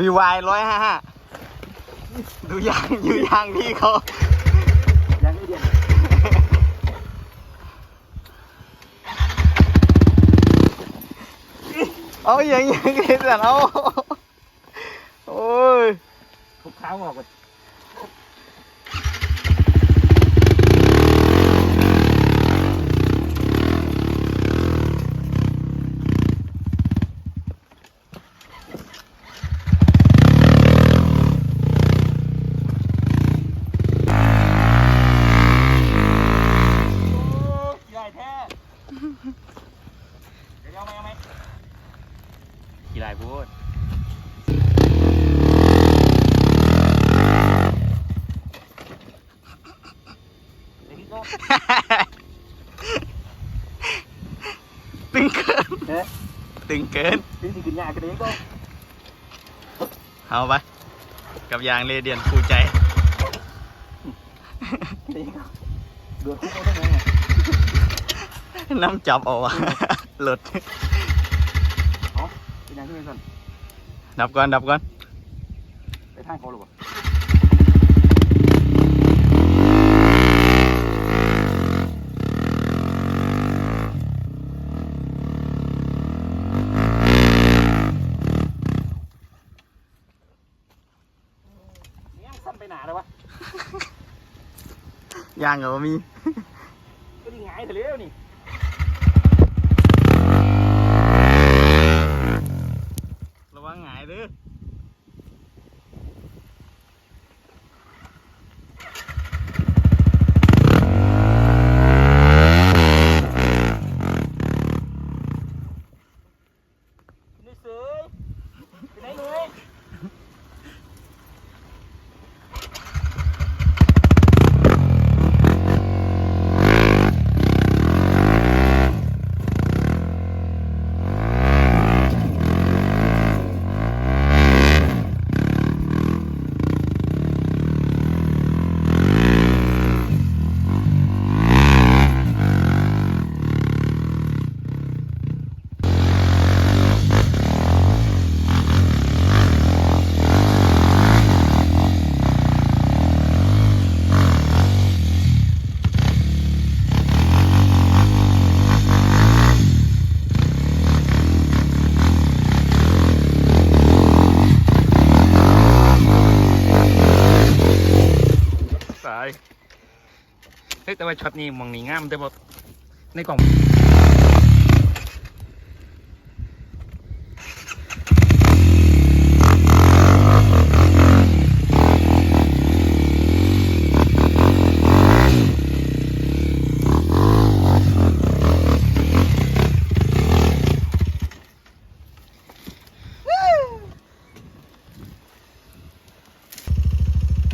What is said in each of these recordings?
WY ร้อยห้าห้าดูยางอยู่ยางพี่เขายังไม่เดียนเอาอย่างอย่างนี้สันเอาโอ้ยทุกเท้าออกก่อน ใหญ่แท้เดี๋ยวเอาไหมเอาไหม กี่ลายพู ดเดี๋ยวพี่ก็ตึงเกินเอ๊ะตึงเกินพี่ ดียนคู่ใจเองก็เดือดคุกเอาได้ไงอะน้ำจับเอาอะหลุดกินยาที่ไม่สั่นดับก่อนดับก่อนไปทางเขาหรือเปล่าเนี่ยสั้นไปหนาเลยวะยางก็มีก็ดีหงายเถอะเร็วนี่ ระวังหงาย เด้อ เฮ้ยแต่ว่าช็อตนี้มองนี่งามแต่ว่าในกล่อง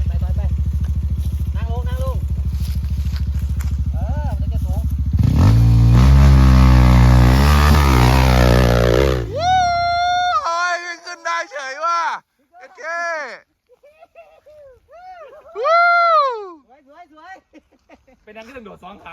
ไปไปไปนั่งลงนั่งลงเออมันจะสูง วู้โอ้ยขึ้นได้เฉยว่ะโอเควู้ สวยสวยสวย เป็นนังก็ต้องโดดสองขา